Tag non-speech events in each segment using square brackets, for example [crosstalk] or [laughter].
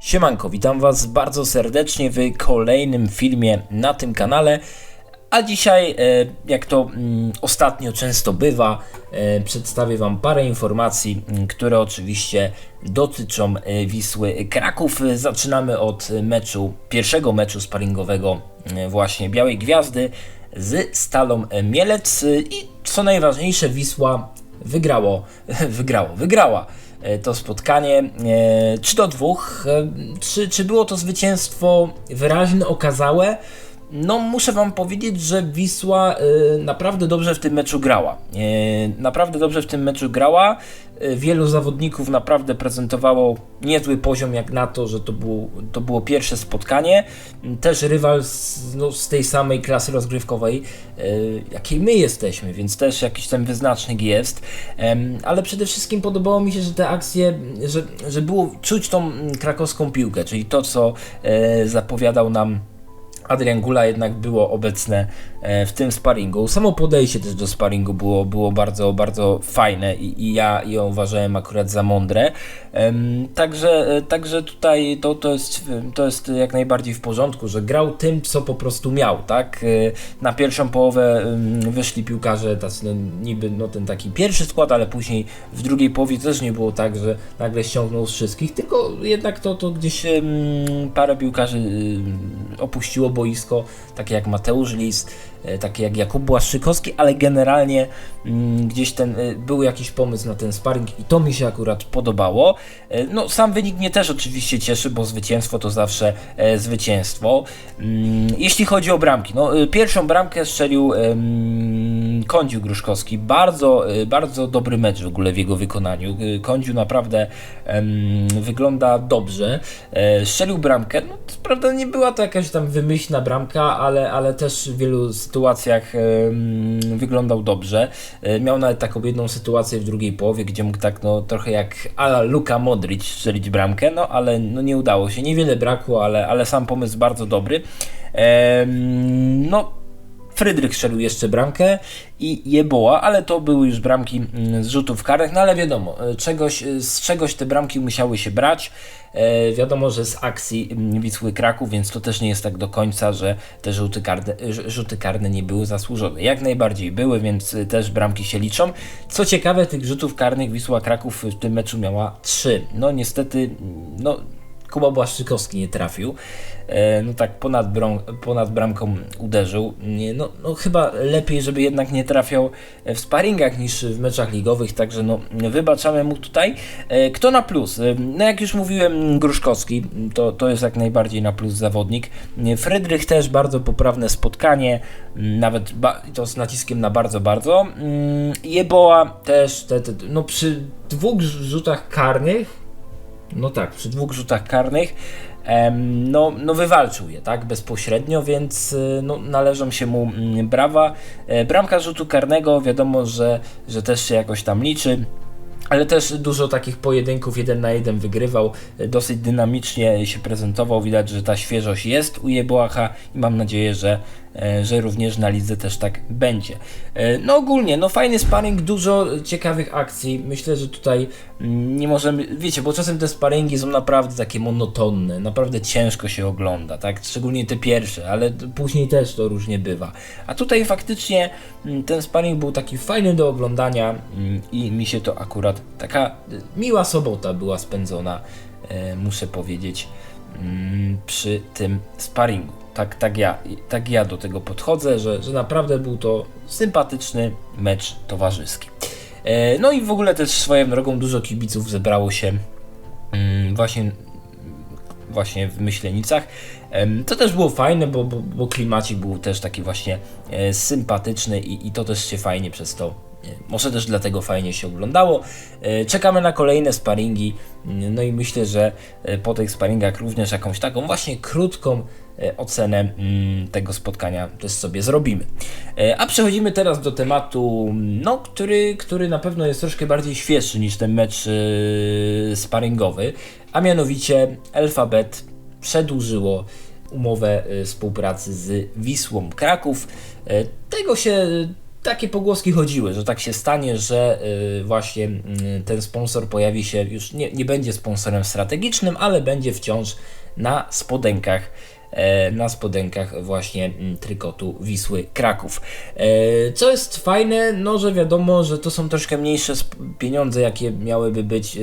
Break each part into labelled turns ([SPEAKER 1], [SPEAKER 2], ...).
[SPEAKER 1] Siemanko, witam Was bardzo serdecznie w kolejnym filmie na tym kanale. A dzisiaj, e, jak to mm, ostatnio często bywa, e, przedstawię Wam parę informacji, m, które oczywiście dotyczą e, Wisły Kraków. Zaczynamy od meczu, pierwszego meczu sparingowego właśnie Białej Gwiazdy z Stalą Mielec i co najważniejsze Wisła wygrało, [laughs] wygrało, wygrała to spotkanie e, 3 do 2. E, Czy, czy było to zwycięstwo wyraźne, okazałe? No, muszę Wam powiedzieć, że Wisła e, naprawdę dobrze w tym meczu grała. E, naprawdę dobrze w tym meczu grała. E, wielu zawodników naprawdę prezentowało niezły poziom, jak na to, że to było, to było pierwsze spotkanie. Też rywal z, no, z tej samej klasy rozgrywkowej, jakiej my jesteśmy, więc też jakiś ten wyznacznik jest. Ale przede wszystkim podobało mi się, że te akcje, że, że było czuć tą krakowską piłkę, czyli to, co zapowiadał nam Adrian Gula jednak było obecne w tym sparingu. Samo podejście też do sparingu było, było bardzo, bardzo fajne i, i ja ją uważałem akurat za mądre. Także, e, także tutaj to, to, jest, to jest jak najbardziej w porządku, że grał tym, co po prostu miał, tak? E, Na pierwszą połowę wyszli piłkarze tacy, no, niby no, ten taki pierwszy skład, ale później w drugiej połowie też nie było tak, że nagle ściągnął z wszystkich, tylko jednak to, to gdzieś parę piłkarzy opuściło boisko, takie jak Mateusz Lis, e, takie jak Jakub Błaszczykowski, ale generalnie mm, gdzieś ten e, był jakiś pomysł na ten sparring i to mi się akurat podobało. E, No sam wynik mnie też oczywiście cieszy, bo zwycięstwo to zawsze e, zwycięstwo. Mm, Jeśli chodzi o bramki, no e, pierwszą bramkę strzelił Kądziu Gruszkowski. Bardzo, e, bardzo dobry mecz w ogóle w jego wykonaniu. E, Kądziu naprawdę wygląda dobrze. E, Strzelił bramkę, no to prawda nie była to jakaś tam wymyślna bramka, ale, ale też wielu sytuacjach wyglądał dobrze. E, Miał nawet taką jedną sytuację w drugiej połowie, gdzie mógł tak no trochę jak ala Luka Modric strzelić bramkę, no ale no, nie udało się. Niewiele brakło, ale, ale sam pomysł bardzo dobry. No Frydrych strzelił jeszcze bramkę i Jeboła, ale to były już bramki mm, z rzutów karnych, no ale wiadomo, e, czegoś, e, z czegoś te bramki musiały się brać. E, wiadomo, że z akcji mm, Wisły Kraków, więc to też nie jest tak do końca, że te rzuty karne, rz- rzuty karne nie były zasłużone. Jak najbardziej były, więc e, też bramki się liczą. Co ciekawe, tych rzutów karnych Wisła Kraków w tym meczu miała 3. No niestety, mm, no Kuba Błaszczykowski nie trafił. E, no tak ponad, brą, ponad bramką uderzył. No, no chyba lepiej, żeby jednak nie trafiał w sparingach niż w meczach ligowych, także no wybaczamy mu tutaj. E, Kto na plus? E, No jak już mówiłem, Gruszkowski to, to jest jak najbardziej na plus zawodnik. Frydrych też bardzo poprawne spotkanie, nawet to z naciskiem na bardzo, bardzo. Mm, Jeboła też, te, te, no przy dwóch rzutach karnych no tak, przy dwóch rzutach karnych no, no wywalczył je, tak, bezpośrednio, więc y, no, należą się mu mm, brawa. E, Bramka rzutu karnego, wiadomo, że, że też się jakoś tam liczy. Ale też dużo takich pojedynków jeden na jeden wygrywał, e, dosyć dynamicznie się prezentował, widać, że ta świeżość jest u Jebłacha i mam nadzieję, że, że również na lidze też tak będzie. E, No ogólnie, no fajny sparring, dużo ciekawych akcji, myślę, że tutaj mm, nie możemy, wiecie, bo czasem te sparingi są naprawdę takie monotonne, naprawdę ciężko się ogląda, tak, szczególnie te pierwsze, ale później też to różnie bywa. A tutaj faktycznie mm, ten sparring był taki fajny do oglądania mm, i mi się to akurat taka miła sobota była spędzona, e, muszę powiedzieć, przy tym sparingu. Tak, tak, ja, tak ja do tego podchodzę, że, że naprawdę był to sympatyczny mecz towarzyski. E, No i w ogóle też swoją drogą dużo kibiców zebrało się mm, właśnie właśnie w Myślenicach. To też było fajne, bo, bo, bo klimacik był też taki właśnie e, sympatyczny i, i to też się fajnie przez to, może też dlatego fajnie się oglądało. E, Czekamy na kolejne sparingi, mm, no i myślę, że e, po tych sparingach również jakąś taką właśnie krótką e, ocenę mm, tego spotkania też sobie zrobimy. A przechodzimy teraz do tematu, no, który, który na pewno jest troszkę bardziej świeższy niż ten mecz sparingowy, a mianowicie Alphabet przedłużyło umowę współpracy z Wisłą Kraków. Tego się takie pogłoski chodziły, że tak się stanie, że y, właśnie y, ten sponsor pojawi się, już nie, nie będzie sponsorem strategicznym, ale będzie wciąż na spodenkach e, na spodenkach właśnie mm, trykotu Wisły Kraków. E, Co jest fajne, no że wiadomo, że to są troszkę mniejsze pieniądze, jakie miałyby być e,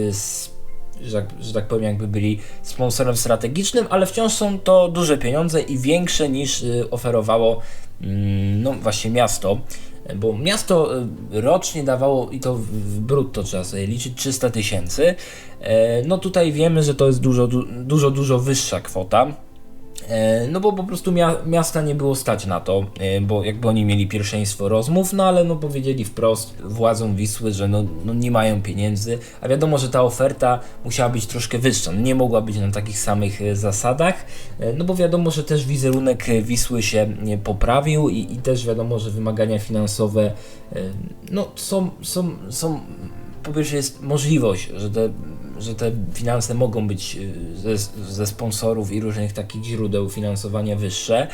[SPEAKER 1] że tak, że tak powiem, jakby byli sponsorem strategicznym, ale wciąż są to duże pieniądze i większe niż oferowało mm, no właśnie miasto. Bo miasto y, rocznie dawało, i to w- brutto trzeba sobie liczyć, 300 tysięcy. E, No tutaj wiemy, że to jest dużo, du- dużo, dużo wyższa kwota. E, No bo po prostu mia miasta nie było stać na to, e, bo jakby oni mieli pierwszeństwo rozmów, no ale no powiedzieli wprost władzom Wisły, że no, no nie mają pieniędzy, a wiadomo, że ta oferta musiała być troszkę wyższa, no nie mogła być na takich samych e, zasadach, no bo wiadomo, że też wizerunek Wisły się poprawił i, i też wiadomo, że wymagania finansowe no są, są, są po pierwsze jest możliwość, że te, że te finanse mogą być y, ze, ze sponsorów i różnych takich źródeł finansowania wyższe,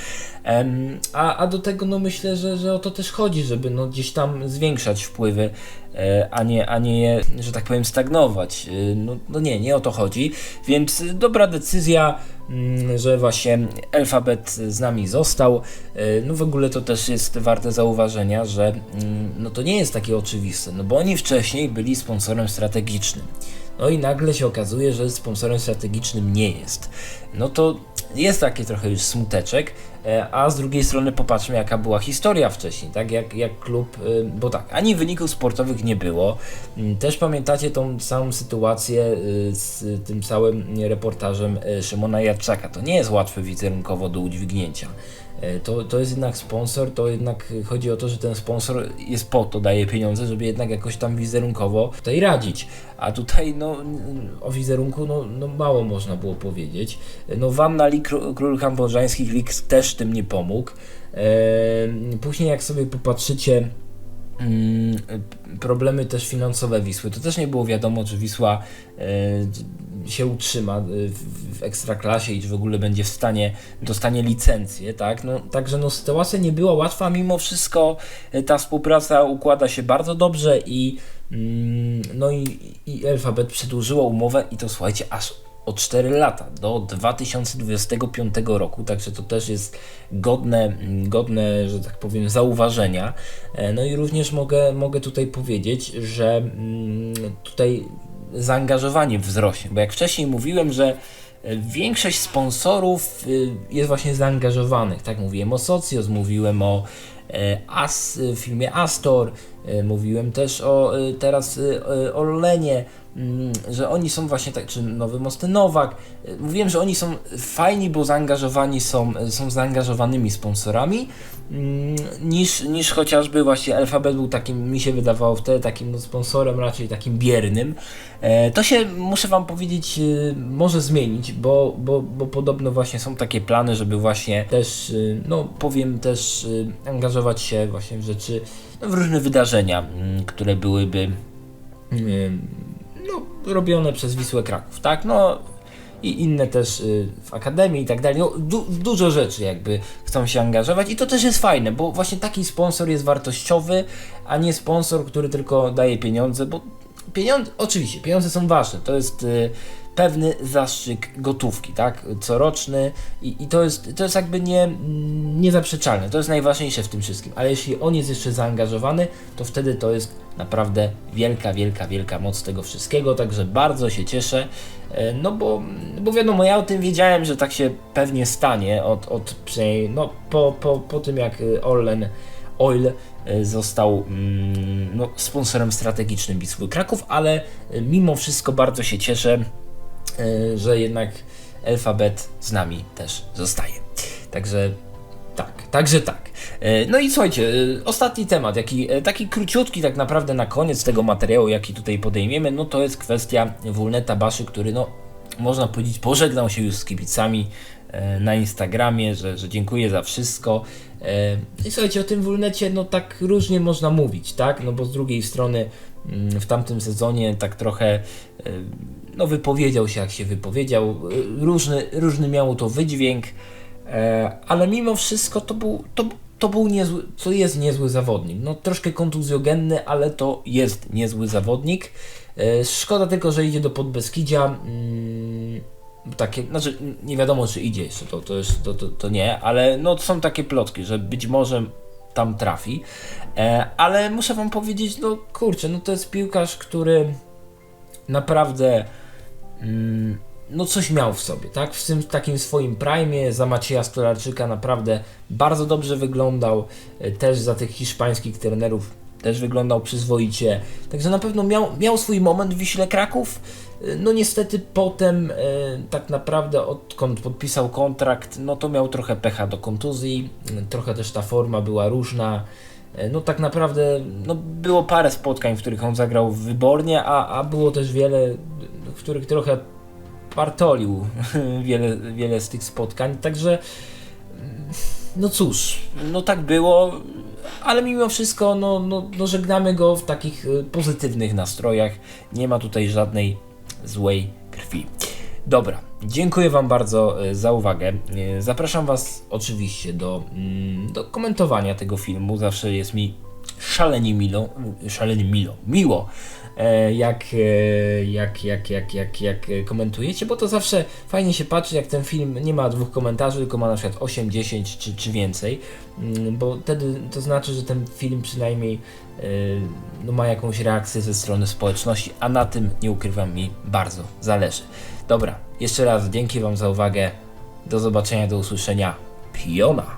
[SPEAKER 1] a, a do tego no myślę, że, że o to też chodzi, żeby no gdzieś tam zwiększać wpływy, e, a nie, a nie je, że tak powiem, stagnować. Y, No, no nie, nie o to chodzi, więc dobra decyzja, mm, że właśnie alfabet z nami został. E, No w ogóle to też jest warte zauważenia, że mm, no to nie jest takie oczywiste, no bo oni wcześniej byli sponsorem strategicznym. No i nagle się okazuje, że sponsorem strategicznym nie jest. No to jest taki trochę już smuteczek, e, a z drugiej strony popatrzmy jaka była historia wcześniej, tak? Jak, jak klub, e, bo tak, ani wyników sportowych nie było. Mm, Też pamiętacie tą całą sytuację e, z tym całym reportażem Szymona Jadczaka. To nie jest łatwe wizerunkowo do udźwignięcia. E, To, to jest jednak sponsor, to jednak chodzi o to, że ten sponsor jest po to, daje pieniądze, żeby jednak jakoś tam wizerunkowo tutaj radzić. A tutaj no, o wizerunku no, no mało można było powiedzieć. E, No Wanna Lee, Kró- Król Kambodżańskich Lig też tym nie pomógł. E, Później jak sobie popatrzycie mm, problemy też finansowe Wisły. To też nie było wiadomo, czy Wisła się utrzyma e, w, w ekstraklasie i czy w ogóle będzie w stanie, dostanie licencję, tak? No, także no, sytuacja nie była łatwa, mimo wszystko e, ta współpraca układa się bardzo dobrze i mm, no i, i Alphabet przedłużyło umowę i to słuchajcie, aż o 4 lata, do 2025 roku, także to też jest godne, godne, że tak powiem, zauważenia. E, No i również mogę, mogę tutaj powiedzieć, że mm, tutaj zaangażowanie wzrośnie, bo jak wcześniej mówiłem, że e, większość sponsorów y, jest właśnie zaangażowanych, tak mówiłem o Socios, mówiłem o e, As, filmie Astor, e, mówiłem też o e, teraz e, o Orlenie, że oni są właśnie tak, czy Nowy Mosty Nowak. Mówiłem, że oni są fajni, bo zaangażowani są, są zaangażowanymi sponsorami, mm, niż, niż chociażby właśnie Alphabet był takim, mi się wydawało wtedy takim no, sponsorem raczej takim biernym. E, To się, muszę Wam powiedzieć, e, może zmienić, bo, bo, bo podobno właśnie są takie plany, żeby właśnie też, e, no powiem też, angażować się właśnie w rzeczy, no, w różne wydarzenia, mm, które byłyby mm, robione przez Wisłę Kraków, tak? No i inne też y, w akademii i tak dalej. No, du dużo rzeczy jakby chcą się angażować i to też jest fajne, bo właśnie taki sponsor jest wartościowy, a nie sponsor, który tylko daje pieniądze, bo pieniądze, oczywiście, pieniądze są ważne, to jest y, pewny zastrzyk gotówki, tak, coroczny i, i to, jest, to jest jakby nie, niezaprzeczalne, to jest najważniejsze w tym wszystkim, ale jeśli on jest jeszcze zaangażowany, to wtedy to jest naprawdę wielka, wielka, wielka moc tego wszystkiego, także bardzo się cieszę, e, no bo, bo wiadomo, ja o tym wiedziałem, że tak się pewnie stanie od, od przynajmniej, no po, po, po tym jak y, Orlen Oil e, został mm, no, sponsorem strategicznym Wisły Kraków, ale e, mimo wszystko bardzo się cieszę, e, że jednak Alphabet z nami też zostaje. Także tak, także tak. E, No i słuchajcie, e, ostatni temat, jaki, e, taki króciutki tak naprawdę na koniec tego materiału, jaki tutaj podejmiemy, no to jest kwestia Wulneta Baszy, który no, można powiedzieć, pożegnał się już z kibicami e, na Instagramie, że, że dziękuję za wszystko. E, I słuchajcie, o tym Wulnecie no tak różnie można mówić, tak? No bo z drugiej strony mm, w tamtym sezonie tak trochę e, no wypowiedział się jak się wypowiedział, e, różny, różny miało to wydźwięk, e, ale mimo wszystko to był, to, to był niezły, to jest niezły zawodnik. No troszkę kontuzjogenny, ale to jest niezły zawodnik. E, Szkoda tylko, że idzie do Podbeskidzia. Mm, takie, znaczy nie wiadomo czy idzie jeszcze, to, to, jest, to, to, to nie, ale no są takie plotki, że być może tam trafi. E, ale muszę wam powiedzieć, no kurczę, no to jest piłkarz, który naprawdę no coś miał w sobie, tak? W tym takim swoim prime za Macieja Stolarczyka naprawdę bardzo dobrze wyglądał, e, też za tych hiszpańskich trenerów też wyglądał przyzwoicie, także na pewno miał, miał swój moment w Wiśle Kraków, E, no niestety potem e, tak naprawdę odkąd podpisał kontrakt, no to miał trochę pecha do kontuzji, e, trochę też ta forma była różna, no tak naprawdę no było parę spotkań, w których on zagrał wybornie, a, a było też wiele, w których trochę partolił [laughs] wiele, wiele z tych spotkań, także no cóż, no tak było, ale mimo wszystko no, no, no żegnamy go w takich e, pozytywnych nastrojach, nie ma tutaj żadnej złej krwi. Dobra, dziękuję Wam bardzo e, za uwagę. E, Zapraszam Was oczywiście do, mm, do komentowania tego filmu. Zawsze jest mi szalenie milo, szalenie milo, miło, jak, e, jak, jak, jak, jak, jak e, komentujecie, bo to zawsze fajnie się patrzy, jak ten film nie ma dwóch komentarzy, tylko ma na przykład 8, 10 czy, czy więcej, Mm, bo wtedy to znaczy, że ten film przynajmniej e, no, ma jakąś reakcję ze strony społeczności, a na tym, nie ukrywam, mi bardzo zależy. Dobra, jeszcze raz dzięki Wam za uwagę. Do zobaczenia, do usłyszenia. Piona!